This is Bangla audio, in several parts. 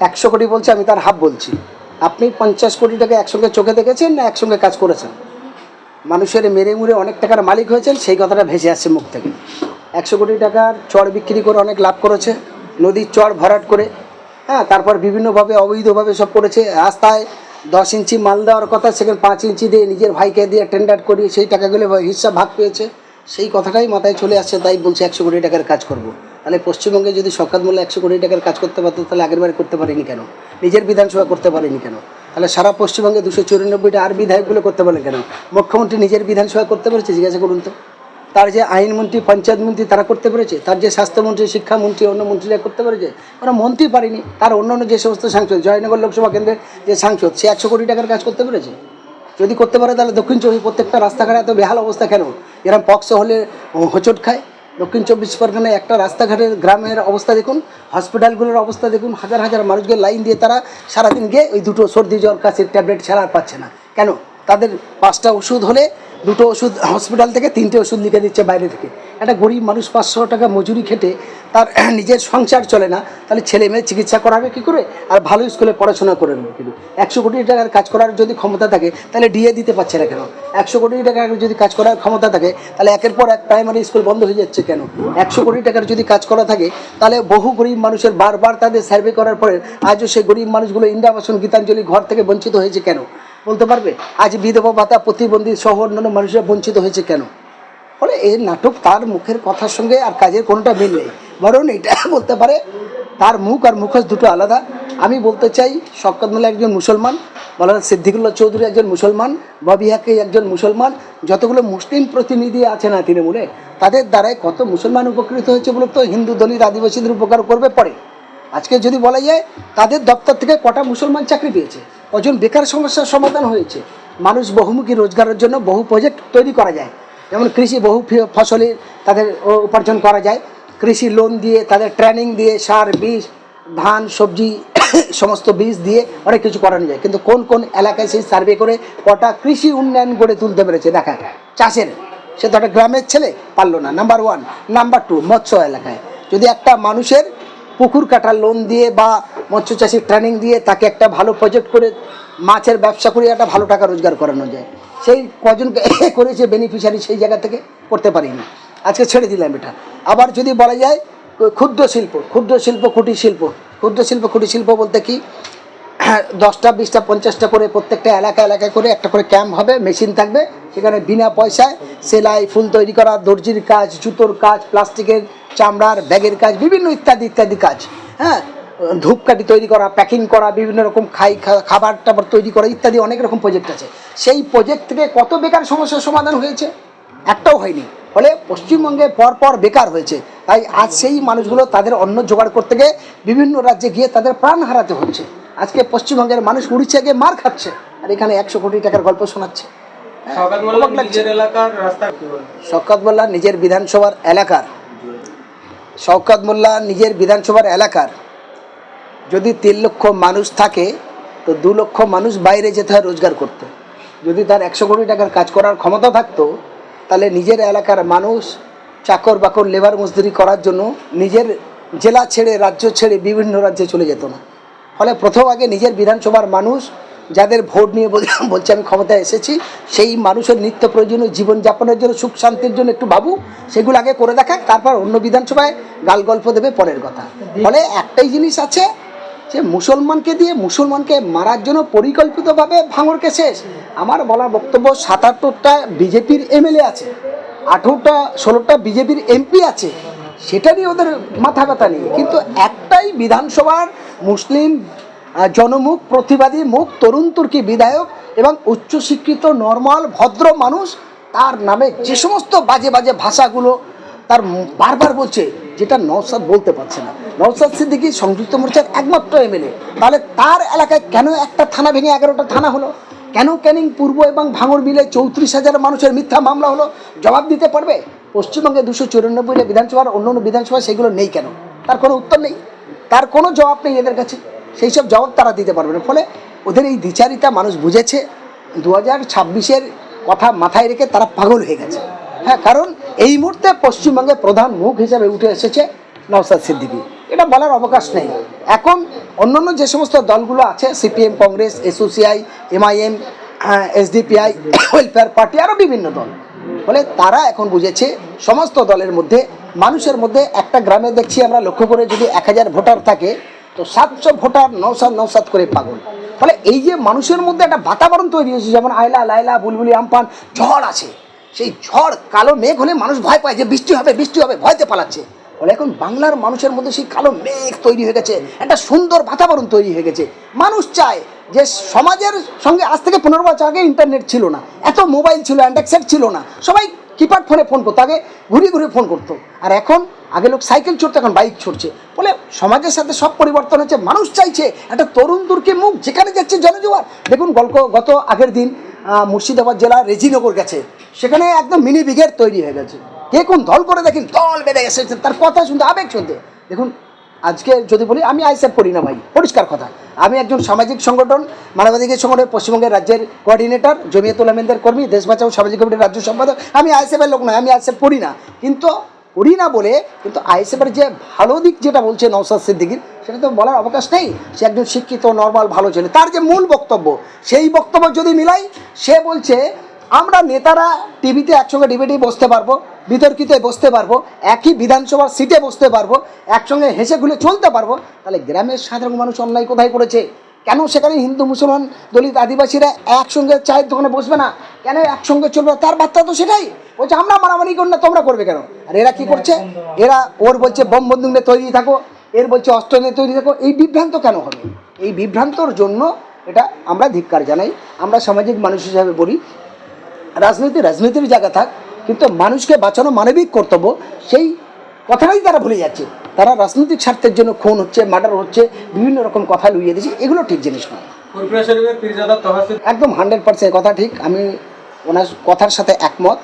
একশো কোটি বলছে, আমি তার হাফ বলছি। আপনি পঞ্চাশ কোটি টাকা একসঙ্গে চোখে দেখেছেন না একসঙ্গে কাজ করেছেন? মানুষের মেরে মুড়ে অনেক টাকার মালিক হয়েছেন, সেই কথাটা ভেসে আসছে মুখ থেকে। একশো কোটি টাকার চড় বিক্রি করে অনেক লাভ করেছে, নদীর চড় ভরাট করে। হ্যাঁ তারপর বিভিন্নভাবে, অবৈধভাবে সব করেছে। রাস্তায় দশ ইঞ্চি মাল দেওয়ার কথা, সেখানে পাঁচ ইঞ্চি দিয়ে নিজের ভাইকে দিয়ে টেন্ডার করিয়ে সেই টাকাগুলো হিসাব ভাগ পেয়েছে। সেই কথাটাই মাথায় চলে আসছে, তাই বলছে একশো কোটি টাকার কাজ করব। তাহলে পশ্চিমবঙ্গে যদি শকাত মোল্লা একশো কোটি টাকার কাজ করতে পারতো, তাহলে আগের বারে করতে পারেনি কেন? নিজের বিধানসভা করতে পারেনি কেন? তাহলে সারা পশ্চিমবঙ্গে দুশো চুরানব্বইটা আর বিধায়কগুলো করতে পারেন কেন? মুখ্যমন্ত্রী নিজের বিধানসভা করতে পেরেছে? জিজ্ঞাসা করুন তো। তার যে আইনমন্ত্রী, পঞ্চায়েত মন্ত্রী, তারা করতে পেরেছে? তার যে স্বাস্থ্যমন্ত্রী, শিক্ষামন্ত্রী, অন্য মন্ত্রীরা করতে পেরেছে? ওরা মন্ত্রী পারেনি। তার অন্যান্য যে সমস্ত সাংসদ, জয়নগর লোকসভা কেন্দ্রের যে সাংসদ, সে একশো কোটি টাকার কাজ করতে পেরেছে? যদি করতে পারে, তাহলে দক্ষিণ চব্বিশ প্রত্যেকটা রাস্তাঘাটে এত বেহাল অবস্থা কেন? এরকম পক্স হলে হোঁচট খায়। দক্ষিণ চব্বিশ পরগনায় একটা রাস্তাঘাটের গ্রামের অবস্থা দেখুন, হসপিটালগুলোর অবস্থা দেখুন, হাজার হাজার মানুষকে লাইন দিয়ে তারা সারাদিন গিয়ে ওই দুটো সর্দি জ্বর, কাশির ট্যাবলেট ছাড়া আর পাচ্ছে না। কেন? তাদের পাঁচটা ওষুধ হলে দুটো ওষুধ হসপিটাল থেকে, তিনটে ওষুধ লিখে দিচ্ছে বাইরে থেকে। একটা গরিব মানুষ পাঁচশো টাকা মজুরি খেটে তার নিজের সংসার চলে না, তাহলে ছেলে মেয়ে চিকিৎসা করাবে কী করে? আর ভালো স্কুলে পড়াশোনা করে নেবে কিন্তু। একশো কোটি টাকার কাজ করার যদি ক্ষমতা থাকে, তাহলে ডিএ দিতে পারছে না কেন? একশো কোটি টাকার যদি কাজ করার ক্ষমতা থাকে, তাহলে একের পর এক প্রাইমারি স্কুল বন্ধ হয়ে যাচ্ছে কেন? একশো কোটি টাকার যদি কাজ করা থাকে, তাহলে বহু গরিব মানুষের বারবার তাদের সার্ভে করার পরে আজও সেই গরিব মানুষগুলো ইন্দাবাসন গীতাঞ্জলি ঘর থেকে বঞ্চিত হয়েছে কেন? বলতে পারবে? আজ বিধবা ভাতা প্রতিবন্ধী সহ অন্যান্য মানুষরা বঞ্চিত হয়েছে কেন? ফলে এই নাটক তার মুখের কথার সঙ্গে আর কাজের কোনোটা মিল নেই। বরং এটা বলতে পারে, তার মুখ আর মুখোশ দুটো আলাদা। আমি বলতে চাই, শওকত মোল্লা একজন মুসলমান, মৌলানা সিদ্দিকুল্লাহ চৌধুরী একজন মুসলমান, ববি একজন মুসলমান, যতগুলো মুসলিম প্রতিনিধি আছে না তৃণমূলে, তাদের দ্বারাই কত মুসলমান উপকৃত হয়েছে বলে তো? হিন্দু দলিত আদিবাসীদের উপকার করবে পরে। আজকে যদি বলা যায়, তাদের দপ্তর থেকে কটা মুসলমান চাকরি পেয়েছে? কজন বেকার সমস্যার সমাধান হয়েছে। মানুষ বহুমুখী রোজগারের জন্য বহু প্রজেক্ট তৈরি করা যায়। যেমন কৃষি, বহু ফি- ফসলে তাদের উপার্জন করা যায়। কৃষি লোন দিয়ে, তাদের ট্রেনিং দিয়ে, সার, বীজ, ধান, সবজি, সমস্ত বীজ দিয়ে অনেক কিছু করানো যায়। কিন্তু কোন কোন এলাকায় সেই সার্ভে করে কটা কৃষি উন্নয়ন গড়ে তুলতে পেরেছে? দেখা চাষের, সে তো একটা গ্রামের ছেলে, পারল না। নাম্বার ওয়ান নাম্বার টু মৎস্য এলাকায়। যদি একটা মানুষের পুকুর কাটার লোন দিয়ে বা মৎস্য চাষির ট্রেনিং দিয়ে তাকে একটা ভালো প্রজেক্ট করে মাছের ব্যবসা করে একটা ভালো টাকা রোজগার করানো যায়। সেই কজনকে করেছে বেনিফিশিয়ারি সেই জায়গা থেকে করতে পারিনি। আজকে ছেড়ে দিলাম এটা। আবার যদি বলা যায়, ক্ষুদ্র শিল্প ক্ষুদ্র শিল্প, কুটির শিল্প। ক্ষুদ্র শিল্প, কুটির শিল্প বলতে কি? দশটা, বিশটা, পঞ্চাশটা করে প্রত্যেকটা এলাকা, এলাকায় করে একটা করে ক্যাম্প হবে মেশিন থাকবে। সেখানে বিনা পয়সায় সেলাই, ফুল তৈরি করা, দর্জির কাজ, জুতোর কাজ, প্লাস্টিকের চামড়ার ব্যাগের কাজ বিভিন্ন ইত্যাদি ইত্যাদি কাজ হ্যাঁ? ধূপকাঠি তৈরি করা প্যাকিং করা বিভিন্ন রকম খাই খা- খাবার টাবার তৈরি করা ইত্যাদি অনেক রকম প্রজেক্ট আছে। সেই প্রজেক্ট থেকে কত বেকার সমস্যার সমাধান হয়েছে? একটাও হয়নি। ফলে পশ্চিমবঙ্গে পরপর বেকার হয়েছে। তাই আজ সেই মানুষগুলো তাদের অন্ন জোগাড় করতে গিয়ে বিভিন্ন রাজ্যে গিয়ে তাদের প্রাণ হারাতে হচ্ছে। আজকে পশ্চিমবঙ্গের মানুষ উড়িষ্যা গিয়ে মার খাচ্ছে আর এখানে একশো কোটি টাকার গল্প শোনাচ্ছে? শওকত মোল্লা নিজের বিধানসভার এলাকার শওকত মোল্লা নিজের বিধানসভার এলাকার। যদি তিন লক্ষ মানুষ থাকে, তো দু লক্ষ মানুষ বাইরে যেতে হয় রোজগার করতে। যদি তার একশো কোটি টাকার কাজ করার ক্ষমতা থাকতো, তাহলে নিজের এলাকার মানুষ চাকর বাকর লেবার মজদুরি করার জন্য নিজের জেলা ছেড়ে, রাজ্য ছেড়ে বিভিন্ন রাজ্যে চলে যেত না। ফলে প্রথম আগে নিজের বিধানসভার মানুষ যাদের ভোট নিয়ে বল- বলছে আমি ক্ষমতায় এসেছি, সেই মানুষের নিত্য প্রয়োজনীয় জীবনযাপনের জন্য, সুখ শান্তির জন্য একটু ভাবু, সেগুলো আগে করে দেখাক, তারপর অন্য বিধানসভায় গাল গল্প দেবে পরের কথা। ফলে একটাই জিনিস আছে যে মুসলমানকে দিয়ে মুসলমানকে মারার জন্য পরিকল্পিতভাবে ভাঙরকে শেষ। আমার বলা বক্তব্য সাতাত্তরটা বিজেপির এমএলএ আছে, আঠেরোটা, ষোলোটা বিজেপির এমপি আছে, সেটা নিয়ে ওদের মাথা ব্যথা নেই। কিন্তু একটাই বিধানসভার মুসলিম জনমুখ প্রতিবাদী মুখ তরুণ তুর্কি বিধায়ক এবং উচ্চশিক্ষিত নর্মাল ভদ্র মানুষ তার নামে যে সমস্ত বাজে বাজে ভাষাগুলো তার বারবার বলছে, যেটা নওসাদ বলতে পারছে না। নওসাদ সিদ্দিকি সংযুক্ত মোর্চার একমাত্র এমএলএ। তাহলে তার এলাকায় কেন একটা থানা ভেঙে এগারোটা থানা হলো? কেন ক্যানিং পূর্ব এবং ভাঙর মিলে চৌত্রিশ হাজার মানুষের মিথ্যা মামলা হলো? জবাব দিতে পারবে? পশ্চিমবঙ্গে দুশো চুরানব্বইটা বিধানসভার অন্য অন্য বিধানসভা সেগুলো নেই কেন? তার কোনো উত্তর নেই। তার কোনো জবাব নেই এদের কাছে। সেই সব জবাব তারা দিতে পারবে না। ফলে ওদের এই দ্বিচারিতা মানুষ বুঝেছে। দু হাজার ছাব্বিশের কথা মাথায় রেখে তারা পাগল হয়ে গেছে। হ্যাঁ কারণ এই মুহূর্তে পশ্চিমবঙ্গের প্রধান মুখ হিসেবে উঠে এসেছে নওসাদ সিদ্দিকী। এটা বলার অবকাশ নেই। এখন অন্যান্য যে সমস্ত দলগুলো আছে, CPM, Congress, SOCI, MIM SDPI, welfare party আরও বিভিন্ন দল। ফলে তারা এখন বুঝেছে, সমস্ত দলের মধ্যে, মানুষের মধ্যে একটা গ্রামে দেখছি আমরা লক্ষ্য করে যদি এক হাজার ভোটার থাকে তো সাতশো ভোটার নৌসাদ নৌসাদ করে পাগল। ফলে এই যে মানুষের মধ্যে একটা বাতাবরণ তৈরি হয়েছে, যেমন আয়লা লাইলা বুলবুলি, আমপান, ঝড় আছে। সেই ঝড়, কালো মেঘ হলে মানুষ ভয় পায় যে বৃষ্টি হবে বৃষ্টি হবে, ভয়তে পালাচ্ছে। ফলে এখন বাংলার মানুষের মধ্যে সেই কালো মেঘ তৈরি হয়ে গেছে, একটা সুন্দর বাতাবরণ তৈরি হয়ে গেছে। মানুষ চায় যে সমাজের সঙ্গে আজ থেকে পনেরো বছর আগে ইন্টারনেট ছিল না, এত মোবাইল ছিল অ্যান্ডাক্সেট ছিল না। সবাই কিপ্যাড ফোনে ফোন করতো, আগে ঘুরিয়ে ঘুরিয়ে ফোন করতো। আর এখন আগে লোক সাইকেল ছুটতো এখন বাইক ছুটছে বলে সমাজের সাথে সব পরিবর্তন হচ্ছে মানুষ চাইছে একটা তরুণ দুর্কে মুখ, যেখানে যাচ্ছে জনজোয়ার। দেখুন, গল্প, গত আগের দিন মুর্শিদাবাদ জেলার রেজিনগর গেছে। সেখানে একদম মিনি ব্রিগেড তৈরি হয়ে গেছে। কে কোন দল করে দেখেন, দল বেঁধে গেছে। তার কথা শুনতে, আবেগ শুনতে। দেখুন আজকে যদি বলি, আমি আইসেফ করি না ভাই, পরিষ্কার কথা। আমি একজন সামাজিক সংগঠন, মানবাধিকার সংগঠনের পশ্চিমবঙ্গের রাজ্যের কোঅর্ডিনেটর জমিয়তুল আমিনদের কর্মী দেশ বাঁচাও সামাজিক কমিটির রাজ্য সম্পাদক। আমি আইসেফের লোক নয় আমি আইসেফ করি না। কিন্তু করি না বলে, কিন্তু আইসেফের যে ভালো দিক যেটা বলছে নৌসাদ সিদ্দিকির, সেটা তো বলার অবকাশ নেই। সে একজন শিক্ষিত নর্মাল ভালো ছেলে। তার যে মূল বক্তব্য, সেই বক্তব্য যদি মিলাই, সে বলছে, আমরা নেতারা টিভিতে একসঙ্গে ডিবেটেই বসতে পারব। বিতর্কিতে বসতে পারব, একই বিধানসভার সিটে বসতে পারব, একসঙ্গে হেসে খুলে চলতে পারব, তাহলে গ্রামের সাধারণ মানুষ অন্যায় কোথায় করেছে? কেন সেখানে হিন্দু, মুসলমান, দলিত, আদিবাসীরা একসঙ্গে চায়ের দোকানে বসবে না? কেন একসঙ্গে চলবে তার বার্তা তো সেটাই। বলছে, আমরা মারামারি করি না, তোমরা করবে কেন? আর এরা কি করছে? এরা, ওর বলছে, বোম বন্দুক নিয়ে তৈরি থাকো। এর বলছে, অস্ত্র নিয়ে তৈরি থাকো। এই বিভ্রান্ত কেন হবে? এই বিভ্রান্তর জন্য এটা আমরা ধিক্কার জানাই। আমরা সামাজিক মানুষ হিসাবে বলি, রাজনীতি, রাজনীতির জায়গা থাক। কিন্তু মানুষকে বাঁচানো মানবিক কর্তব্য, সেই কথাটাই তারা ভুলে যাচ্ছে। তারা রাজনৈতিক স্বার্থের জন্য খুন হচ্ছে মার্ডার হচ্ছে, বিভিন্ন রকম কথা লুইয়ে দিচ্ছে, এগুলো ঠিক জিনিস নয়। একদম হান্ড্রেড পার্সেন্ট কথা ঠিক, আমি ওনার কথার সাথে একমত।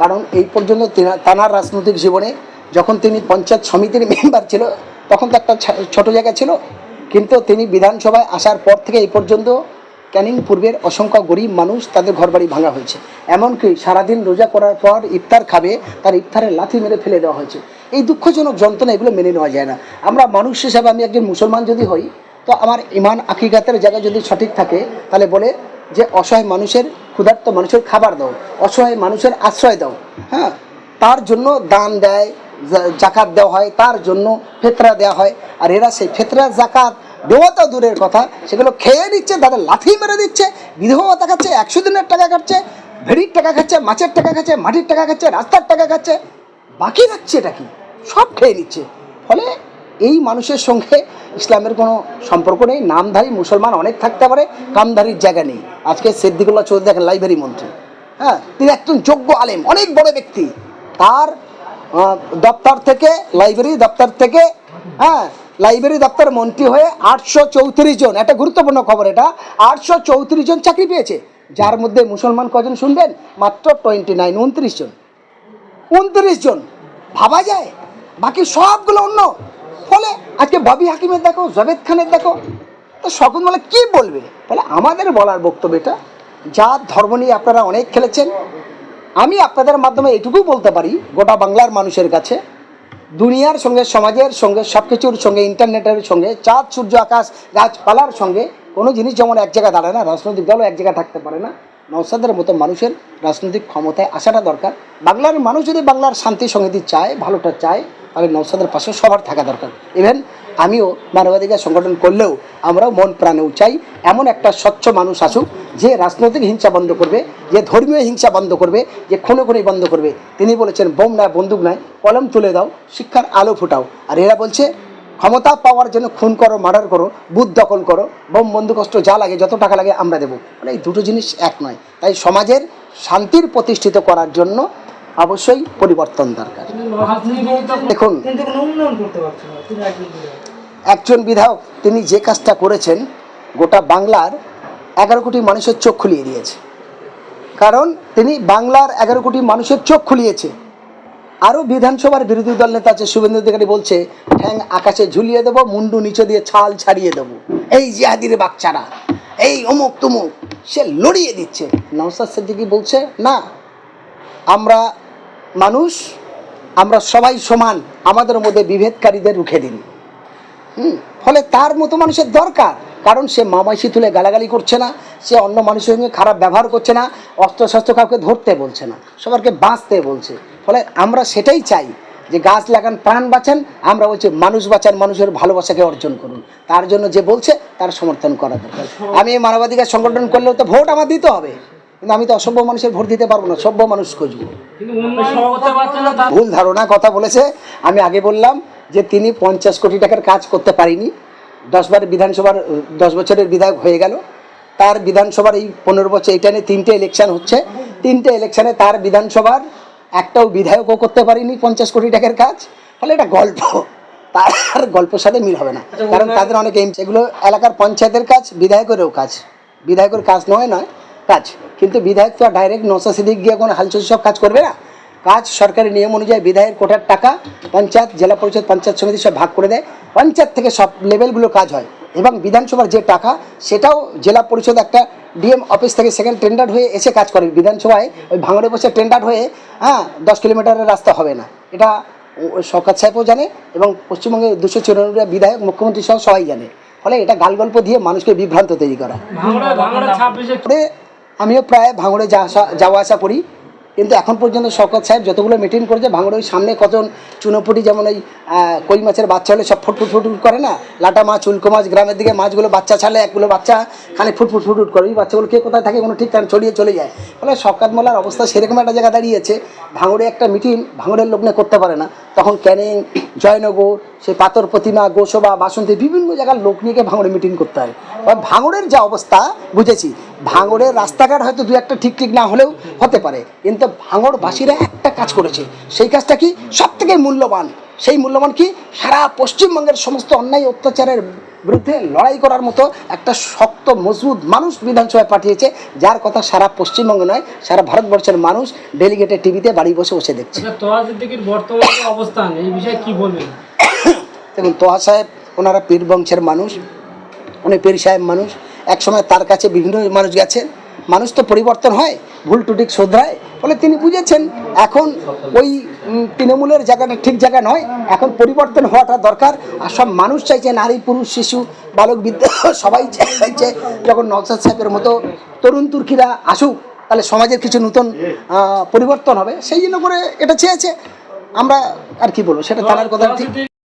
কারণ এই পর্যন্ত তানার রাজনৈতিক জীবনে যখন তিনি পঞ্চায়েত সমিতির মেম্বার ছিল, তখন তো একটা ছোট জায়গা ছিল। কিন্তু তিনি বিধানসভায় আসার পর থেকে এই পর্যন্ত ক্যানিং পূর্বের অসংখ্য গরিব মানুষ তাদের ঘরবাড়ি ভাঙা হয়েছে। এমনকি সারাদিন রোজা করার পর ইফতার খাবে, তার ইফতারের লাথি মেরে ফেলে দেওয়া হয়েছে। এই দুঃখজনক যন্ত্রণা এগুলো মেনে নেওয়া যায় না। আমরা মানুষ হিসাবে আমি একজন মুসলমান যদি হই, তো আমার ইমান আকিকাতের জায়গা যদি সঠিক থাকে, তাহলে বলে যে অসহায় মানুষের ক্ষুধার্ত মানুষের খাবার দাও, অসহায় মানুষের আশ্রয় দাও। হ্যাঁ তার জন্য দান দেয় জাকাত দেওয়া হয়, তার জন্য ফেতরা দেওয়া হয়। আর এরা সেই ফেতরা, জাকাত দেওয়া দূরের কথা, সেগুলো খেয়ে নিচ্ছে, তাদের লাথি মেরে দিচ্ছে, বিধবা খাচ্ছে, একশো দিনের টাকা খাচ্ছে, ভেড়ির টাকা খাচ্ছে, মাছের টাকা খাচ্ছে, মাটির টাকা খাচ্ছে, রাস্তার টাকা খাচ্ছে, বাকি রাখছে এটা কি? সব খেয়ে নিচ্ছে। ফলে এই মানুষের সঙ্গে ইসলামের কোনো সম্পর্ক নেই, নামধারী মুসলমান অনেক থাকতে পারে, কামধারীর জায়গা নেই। আজকে সিদ্দিকুল্লাহ চৌধুরী দেখেন, লাইব্রেরি মন্ত্রী। হ্যাঁ তিনি একজন যোগ্য আলেম, অনেক বড় ব্যক্তি। তার দপ্তর থেকে, লাইব্রেরি দপ্তর থেকে হ্যাঁ লাইব্রেরি দপ্তর মন্ত্রী হয়ে আটশো চৌত্রিশ জন, একটা গুরুত্বপূর্ণ খবর এটা, আটশো চৌত্রিশ জন চাকরি পেয়েছে। যার মধ্যে মুসলমান কজন শুনবেন? মাত্র টোয়েন্টি নাইন, উনত্রিশ জন। উনত্রিশ জন। ভাবা যায়? বাকি সবগুলো অন্য। ফলে আজকে ববি হাকিমের দেখো জাভেদ খানের দেখো, তো মানে কি বলবে? তাহলে আমাদের বলার বক্তব্য এটা যার ধর্ম নিয়ে আপনারা অনেক খেলেছেন। আমি আপনাদের মাধ্যমে এটুকু বলতে পারি, গোটা বাংলার মানুষের কাছে দুনিয়ার সঙ্গে, সমাজের সঙ্গে সব কিছুর সঙ্গে, ইন্টারনেটের সঙ্গে, চাঁদ, সূর্য, আকাশ, গাছপালার সঙ্গে কোনো জিনিস যেমন এক জায়গায় দাঁড়ায় না, রাজনৈতিক দলও এক জায়গায় থাকতে পারে না। নৌসাদের মতো মানুষের রাজনৈতিক ক্ষমতায় আসাটা দরকার। বাংলার মানুষ যদি বাংলার শান্তি সঙ্গীতি চায়, ভালোটা চায়, তাহলে নৌসাদের পাশে সবার থাকা দরকার। ইভেন আমিও মানবাধিকার সংগঠন করলেও আমরাও মন প্রাণেও চাই এমন একটা স্বচ্ছ মানুষ আসুক যে রাজনৈতিক হিংসা বন্ধ করবে যে ধর্মীয় হিংসা বন্ধ করবে যে খুনে খুনে বন্ধ করবে। তিনি বলেছেন বোম নয় বন্দুক নয় কলম তুলে দাও শিক্ষার আলো ফুটাও। আর এরা বলছে ক্ষমতা পাওয়ার জন্য খুন করো মার্ডার করো বুথ দখল করো বোম বন্দুক অস্ত্র যা লাগে যত টাকা লাগে আমরা দেবো। মানে এই দুটো জিনিস এক নয়। তাই সমাজের শান্তির প্রতিষ্ঠিত করার জন্য অবশ্যই পরিবর্তন দরকার। দেখুন একজন বিধায়ক। তিনি যে কাজটা করেছেন, গোটা বাংলার এগারো কোটি মানুষের চোখ খুলিয়ে দিয়েছে। কারণ তিনি বাংলার এগারো কোটি মানুষের চোখ খুলিয়েছে। আরও বিধানসভার বিরোধী দল নেতা আছে, শুভেন্দু অধিকারী বলছে, ঠ্যাং আকাশে ঝুলিয়ে দেবো, মুন্ডু নিচে দিয়ে ছাল ছাড়িয়ে দেবো। এই জিহাদির বাচ্চারা, এই অমুক তুমুক, সে লড়িয়ে দিচ্ছে। নওসাদ সিদ্দিকি বলছে, না, আমরা মানুষ, আমরা সবাই সমান, আমাদের মধ্যে বিভেদকারীদের রুখে দিন। হুম ফলে তার মতো মানুষের দরকার। কারণ সে মামাইশি তুলে গালাগালি করছে না সে অন্য মানুষের সঙ্গে খারাপ ব্যবহার করছে না অস্ত্র শস্ত্র কাউকে ধরতে বলছে না সবারকে বাঁচতে বলছে। ফলে আমরা সেটাই চাই যে গাছ লাগান প্রাণ বাঁচান আমরা বলছি মানুষ বাঁচান মানুষের ভালোবাসাকে অর্জন করুন। তার জন্য যে বলছে তার সমর্থন করা দরকার। আমি এই মানবাধিকার সংগঠন করলেও তো ভোট আমার দিতে হবে। কিন্তু আমি তো অসভ্য মানুষের ভোট দিতে পারব না সভ্য মানুষ খুঁজবো। ভুল ধারণা কথা বলেছে। আমি আগে বললাম যে তিনি পঞ্চাশ কোটি টাকার কাজ করতে পারিনি। দশবার বিধানসভার দশ বছরের বিধায়ক হয়ে গেল। তার বিধানসভার এই পনেরো বছর এইটা নিয়ে তিনটে ইলেকশন হচ্ছে। তিনটে ইলেকশানে তার বিধানসভার একটাও বিধায়কও করতে পারিনি পঞ্চাশ কোটি টাকার কাজ। ফলে এটা গল্প। তার আর গল্পের সাথে মিল হবে না। কারণ তাদের অনেক এইম এগুলো এলাকার পঞ্চায়েতের কাজ বিধায়কেরও কাজ। বিধায়কের কাজ নয় নয় কাজ। কিন্তু বিধায়ক তো ডাইরেক্ট নশা সিদ্দিক গিয়ে কোনো হালচুল সব কাজ করবে না? কাজ সরকারি নিয়ম অনুযায়ী বিধায়ক কোটার টাকা পঞ্চায়েত জেলা পরিষদ পঞ্চায়েত সমিতি সব ভাগ করে দেয়। পঞ্চায়েত থেকে সব লেভেলগুলো কাজ হয় এবং বিধানসভার যে টাকা সেটাও জেলা পরিষদ একটা ডিএম অফিস থেকে সেকেন্ড টেন্ডার হয়ে এসে কাজ করে। বিধানসভায় ওই ভাঙড়ে বসে টেন্ডার হয়ে হ্যাঁ দশ কিলোমিটারের রাস্তা হবে না। এটা সরকার সাহেবও জানে এবং পশ্চিমবঙ্গের দুশো চুরানব্বই বিধায়ক মুখ্যমন্ত্রী সহ সবাই জানে। ফলে এটা গাল গল্প দিয়ে মানুষকে বিভ্রান্ত তৈরি করা। আমিও প্রায় ভাঙড়ে যাওয়া আসা করি। কিন্তু এখন পর্যন্ত শওকত সাহেব যতগুলো মিটিং করেছে ভাঙড়ে ওই সামনে কজন চুনোপুটি, যেমন ওই কই মাছের বাচ্চা হলে সব ফুটফুট ফুটফুট করে না? লাটা মাছ, উল্কো মাছ, গ্রামের দিকে মাছগুলো বাচ্চা ছাড়লে একগুলো বাচ্চা খানে ফুটফুট ফুটফুট করে। ওই বাচ্চাগুলো কে কোথায় থাকে কোনো ঠিক টান ছড়িয়ে চলে যায়। ফলে শওকত মোল্লার অবস্থা সেরকম একটা জায়গা দাঁড়িয়েছে, ভাঙড়ে একটা মিটিং ভাঙড়ের লোক নিয়ে করতে পারে না। তখন ক্যানিং, জয়নগর, সেই পাথর প্রতিমা, গোসবা, বাসন্তী, বিভিন্ন জায়গার লোক নিয়ে ভাঙড়ে মিটিং করতে হয়। ভাঙড়ের যা অবস্থা বুঝেছি? ভাঙড়ের রাস্তাঘাট হয়তো দু একটা ঠিক ঠিক না হলেও হতে পারে। কিন্তু ভাঙড়বাসীরা একটা কাজ করেছে। সেই কাজটা কি সব থেকে মূল্যবান? সেই মূল্যবান কি সারা পশ্চিমবঙ্গের সমস্ত অন্যায় অত্যাচারের বিরুদ্ধে লড়াই করার মতো একটা শক্ত মজবুত মানুষ বিধানসভায় পাঠিয়েছে যার কথা সারা পশ্চিমবঙ্গ নয় সারা ভারতবর্ষের মানুষ ডেলিগেটের টিভিতে বাড়ি বসে বসে দেখছে। আচ্ছা বর্তমান অবস্থান এই বিষয়ে কি বলবেন? দেখুন তোহা সাহেব ওনারা পীর বংশের মানুষ। উনি পীর সাহেব মানুষ। একসময় তার কাছে বিভিন্ন মানুষ গেছেন মানুষ তো পরিবর্তন হয়, ভুল টুটিক শোধরায়। ফলে তিনি বুঝেছেন, এখন ওই তৃণমূলের জায়গাটা ঠিক জায়গা নয়। এখন পরিবর্তন হওয়াটা দরকার। আর সব মানুষ চাইছে, নারী, পুরুষ, শিশু, বালক বিদ্যা সবাই চাইছে যখন নওসাদ সাহেবের মতো তরুণ তুর্কিরা আসুক, তাহলে সমাজের কিছু নতুন পরিবর্তন হবে। সেই জন্য করে এটা চেয়েছে। আমরা আর কি বলব, সেটা তার কথা ঠিক।